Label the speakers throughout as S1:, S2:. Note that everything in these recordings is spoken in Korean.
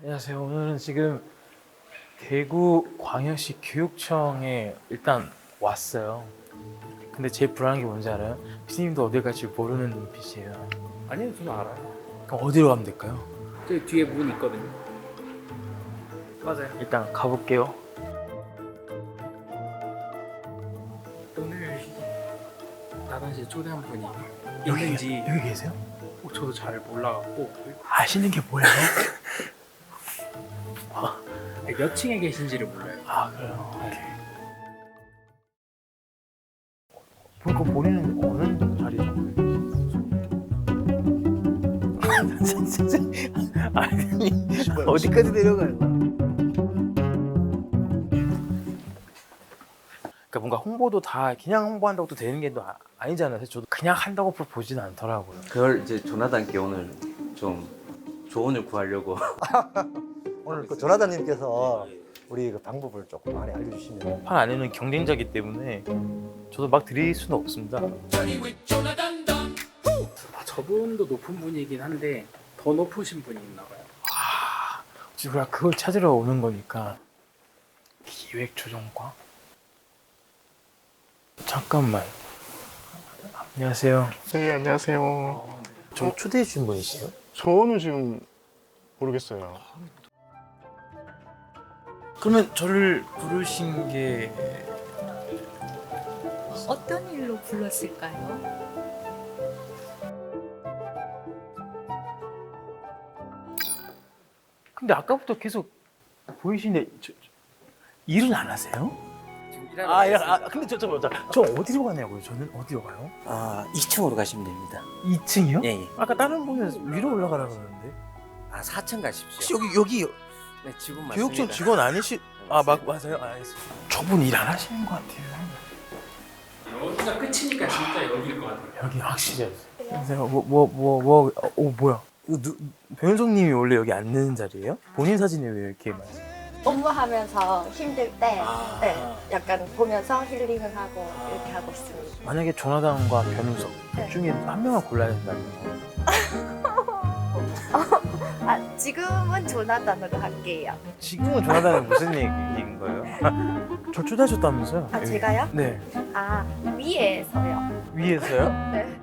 S1: 안녕하세요. 오늘은 지금 대구 광역시 교육청에 일단 왔어요. 근데 제일 불안한 게 뭔지 알아요? 피디님도 어딜 갈지 모르는 눈빛이에요.
S2: 아니요, 저는 알아요.
S1: 그럼 어디로 가면 될까요?
S2: 저기 뒤에 문 있거든요. 맞아요.
S1: 일단 가볼게요.
S2: 오늘 나단실 초대한 분이 있는지
S1: 여기 계세요?
S2: 저도 잘 몰라갖고
S1: 아시는 게 뭐예요?
S2: 몇 층에 계신지를 몰라요.
S1: 아 그래요. 오케이. 보니까 본인은 어느 자리 정도 아니 어디까지 내려가요? 그러니까 뭔가 홍보도 다 그냥 홍보한다고 또 되는 게 또 아- 아니잖아요. 그래서 저도 그냥 한다고 보지는 않더라고요.
S3: 그걸 이제 조나단께 오늘 좀 조언을 구하려고
S4: 오늘 그 조나단님께서 우리 그 방법을 조금 많이 알려주시면
S1: 판 안에는 경쟁자기 때문에 저도 막 드릴 수는 없습니다.
S2: 아, 저분도 높은 분이긴 한데 더 높으신 분이 있나 봐요.
S1: 지금 우리가 그걸 찾으러 오는 거니까 기획조정과 잠깐만 안녕하세요
S5: 네, 안녕하세요.
S1: 저 초대해 주신 분이세요?
S5: 저는 지금 모르겠어요.
S1: 그러면 저를 부르신 게
S6: 어떤 일로 불렀을까요?
S1: 근데 아까부터 계속 보이시는데 저, 저, 일은 안 하세요? 아. 아 근데 저, 저, 저, 저 어디로 가냐고요? 저는 어디로 가요?
S7: 아, 2층으로 가시면 됩니다.
S1: 2층이요?
S7: 예, 예.
S1: 아까 다른 분은 위로 올라가라 그러는데
S7: 아, 4층
S1: 혹시
S7: 가십시오.
S1: 여기 여기
S7: 네, 지금 맞습니다.
S1: 교육청 직원 아니시? 아 막 맞아요? 아, 알겠습니다 저분 일 안 하시는 것 같아요
S2: 여기가 끝이니까 진짜 여기일 것 같아요.
S1: 여기 확실히 안녕하세요. 뭐 뭐 뭐 뭐 어, 어, 뭐야? 이거 누 변호사님이 원래 여기 앉는 자리예요? 본인 사진이 왜 이렇게 많아요?
S8: 업무하면서 힘들 때
S1: 아.
S8: 네, 약간 보면서 힐링을 하고 이렇게 하고 있습니다.
S1: 만약에 조나단과 변우석 둘
S8: 네.
S1: 중에 한 명을 골라야 된다면
S8: 아, 지금은 조나단으로 할게요.
S1: 지금은 조나단은 무슨 얘기인 거예요? 저 초대하셨다면서요?
S8: 아,
S1: 여기.
S8: 제가요?
S1: 네
S8: 아, 위에서요.
S1: 위에서요?
S8: 네.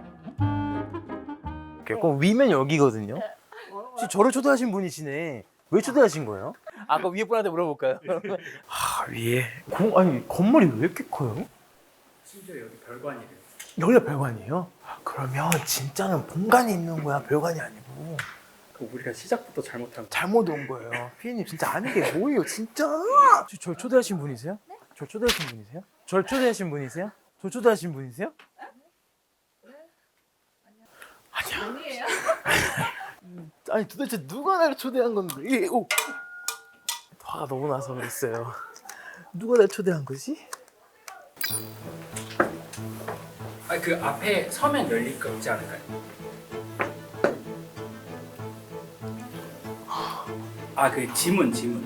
S1: 그럼 위면 여기거든요. 혹시 저를 초대하신 분이시네. 왜 초대하신 거예요? 아까 위에 분한테 물어볼까요? 아 위에 공 아니 건물이 왜 이렇게 커요?
S2: 심지어 여기 별관이래요.
S1: 여기가 별관이에요? 아, 그러면 진짜는 본관이 있는 거야 별관이 아니고
S2: 그 우리가 시작부터 잘못한 거.
S1: 잘못 온 거예요 피디님 진짜 아는 게 뭐예요 진짜 혹시 절 초대하신 분이세요? 절 초대하신 분이세요? 절 초대하신 분이세요? 절 초대하신 분이세요? 아니야 아니 도대체 누가 나를 초대한 건데 이- 오. 화가 너무 나서 그랬어요 누가 날 초대한 거지?
S2: 아, 그 앞에 서면 열릴 거 없지 않을까요? 아, 그 지문, 지문.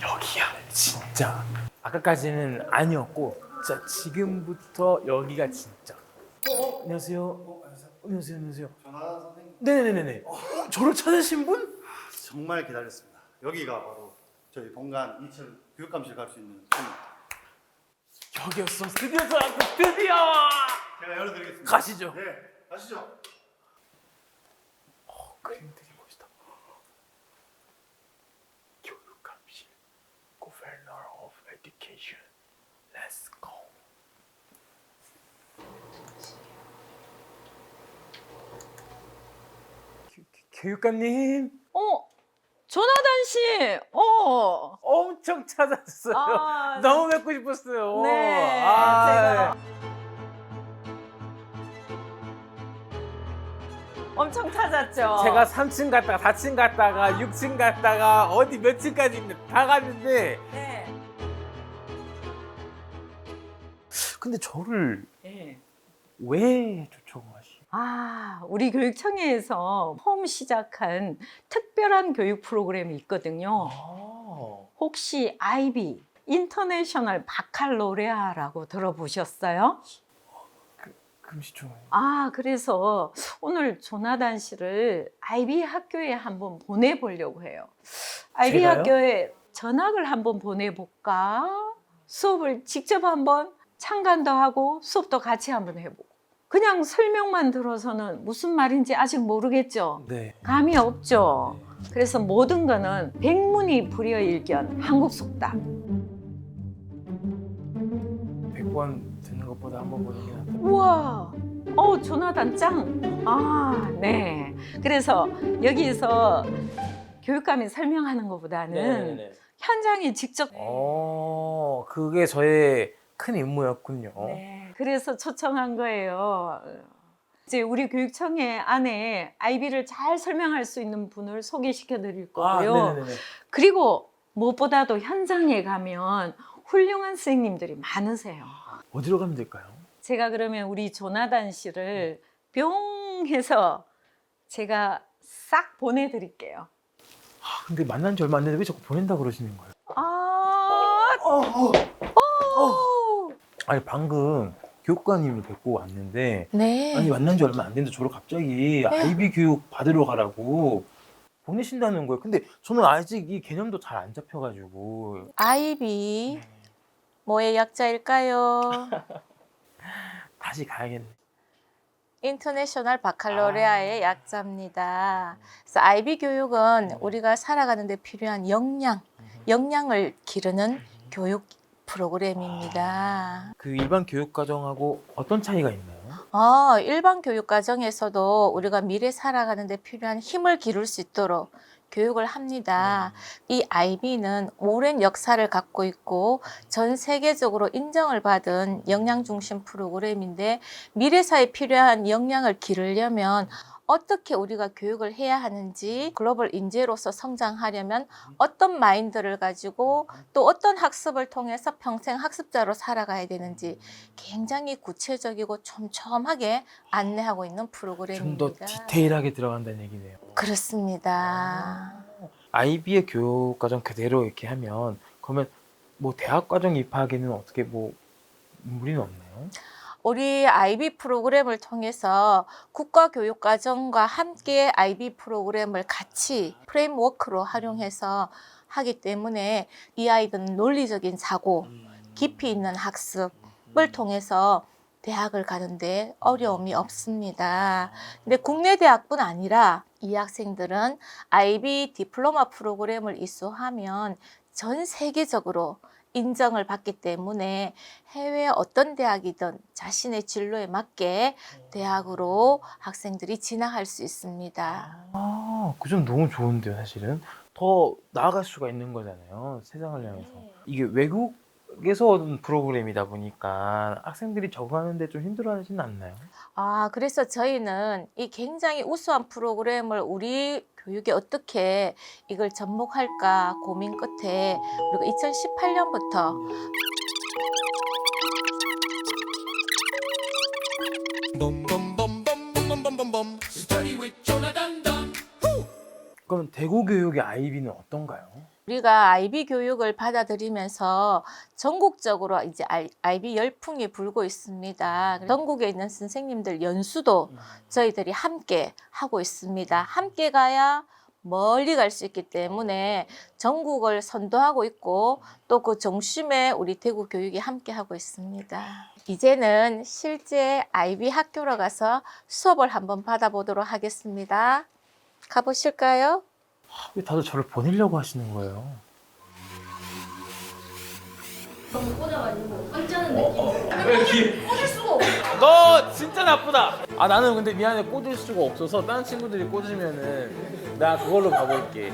S1: 여기야 진짜. 아까까지는 아니었고 자 지금부터 여기가 진짜. 어, 안녕하세요. 안녕하세요. 안녕하세요
S4: 전화 선생님.
S1: 네네네네 어, 저를 찾으신 분?
S4: 정말 기다렸습니다. 여기가 바로 저희 본관 2층 교육감실 갈 수 있는.
S1: 여기였어. 드디어 드디어
S4: 제가 열어드리겠습니다.
S1: 가시죠.
S4: 네, 가시죠.
S1: 어, 그림 되게 멋있다. 교육감실 Governor of Education. Let's go. 교- 교- 교육감님.
S6: 어, 조나단 씨, 어,
S1: 엄청 찾았어요.
S6: 아,
S1: 너무 뵙고 싶었어요.
S6: 네,
S1: 아,
S6: 제가 엄청 찾았죠.
S1: 제가 3층 갔다가 4층 갔다가 6층 갔다가 어디 몇 층까지 있는데 다 갔는데
S6: 네,
S1: 근데 저를
S6: 네.
S1: 왜 초청하시?
S6: 아, 우리 교육청에서 처음 시작한 특별한 교육 프로그램이 있거든요.
S1: 아,
S6: 혹시 IB 인터내셔널 바칼로레아라고 들어보셨어요?
S1: 금시초문.
S6: 아, 그래서 오늘 조나단 씨를 아이비 학교에 한번 보내보려고 해요. 아이비
S1: 제가요?
S6: 학교에 전학을 한번 보내볼까? 수업을 직접 한번 참관도 하고 수업도 같이 한번 해보고. 그냥 설명만 들어서는 무슨 말인지 아직 모르겠죠?
S1: 네.
S6: 감이 없죠? 그래서 모든 거는 백문이 불여일견, 한국 속담.
S1: 100번 듣는 것보다 한 번 보는 게.
S6: 우와, 어 조나단 짱. 아, 네. 그래서 여기서 교육감이 설명하는 것보다는 현장에 직접.
S1: 어, 그게 저의 큰 임무였군요.
S6: 네. 그래서 초청한 거예요. 이제 우리 교육청의 안에 아이비를 잘 설명할 수 있는 분을 소개시켜 드릴
S1: 아,
S6: 거고요.
S1: 네네네.
S6: 그리고 무엇보다도 현장에 가면 훌륭한 선생님들이 많으세요.
S1: 어디로 가면 될까요?
S6: 제가 그러면 우리 조나단 씨를 뿅 해서 제가 싹 보내드릴게요.
S1: 아, 근데 만난 지 얼마 안 됐는데 왜 자꾸 보낸다 그러시는 거예요?
S6: 아,
S1: 어, 어.
S6: 오!
S1: 아니 방금 교육관님을 뵙고 왔는데
S8: 네.
S1: 아니 만난 지 얼마 안 됐는데 저를 갑자기 아이비 교육 받으러 가라고 보내신다는 거예요. 근데 저는 아직 이 개념도 잘 안 잡혀가지고
S8: 아이비 뭐의 약자일까요?
S1: 다시 가야겠네.
S8: 인터내셔널 바칼로레아의 약자입니다. 그래서 아이비 교육은 우리가 살아가는데 필요한 역량, 역량을 기르는 교육 프로그램입니다.
S1: 그 일반 교육 과정하고 어떤 차이가 있나요?
S8: 어, 일반 교육 과정에서도 우리가 미래 살아가는데 필요한 힘을 기를 수 있도록 교육을 합니다. 이 IB는 오랜 역사를 갖고 있고 전 세계적으로 인정을 받은 역량 중심 프로그램인데 미래 사회에 필요한 역량을 기르려면 어떻게 우리가 교육을 해야 하는지 글로벌 인재로서 성장하려면 어떤 마인드를 가지고 또 어떤 학습을 통해서 평생 학습자로 살아가야 되는지 굉장히 구체적이고 촘촘하게 안내하고 있는
S1: 좀
S8: 프로그램입니다.
S1: 더 디테일하게 들어간다는 얘기네요.
S8: 그렇습니다.
S1: 아이비의 교육 과정 그대로 이렇게 하면 그러면 뭐 대학 과정 입학에는 어떻게 뭐 무리는 없나요?
S8: 우리 IB 프로그램을 통해서 국가교육과정과 함께 IB 프로그램을 같이 프레임워크로 활용해서 하기 때문에 이 아이들은 논리적인 사고, 깊이 있는 학습을 통해서 대학을 가는데 어려움이 없습니다. 근데 국내 대학뿐 아니라 이 학생들은 IB 디플로마 프로그램을 이수하면 전 세계적으로 인정을 받기 때문에 해외 어떤 대학이든 자신의 진로에 맞게 대학으로 학생들이 진학할 수 있습니다.
S1: 아, 그 점 너무 좋은데요, 사실은. 더 나아갈 수가 있는 거잖아요, 세상을 향해서. 이게 외국 에서 얻은 프로그램이다 보니까 학생들이 적응하는데 좀 힘들어하지는 않나요?
S8: 아, 그래서 저희는 이 굉장히 우수한 프로그램을 우리 교육에 어떻게 이걸 접목할까 고민 끝에 우리가 2018년부터
S1: 그럼 대구 교육의 아이비는 어떤가요?
S8: 우리가 IB 교육을 받아들이면서 전국적으로 이제 IB 열풍이 불고 있습니다. 전국에 있는 선생님들 연수도 저희들이 함께 하고 있습니다. 함께 가야 멀리 갈 수 있기 때문에 전국을 선도하고 있고 또 그 중심에 우리 대구 교육이 함께 하고 있습니다. 이제는 실제 IB 학교로 가서 수업을 한번 받아보도록 하겠습니다. 가보실까요?
S1: 왜 다들 저를 보내려고 하시는 거예요? 너 진짜 나쁘다. 아 나는 근데 미안해 꽂을 수가 없어서 다른 친구들이 꽂으면은 나 그걸로 가볼게.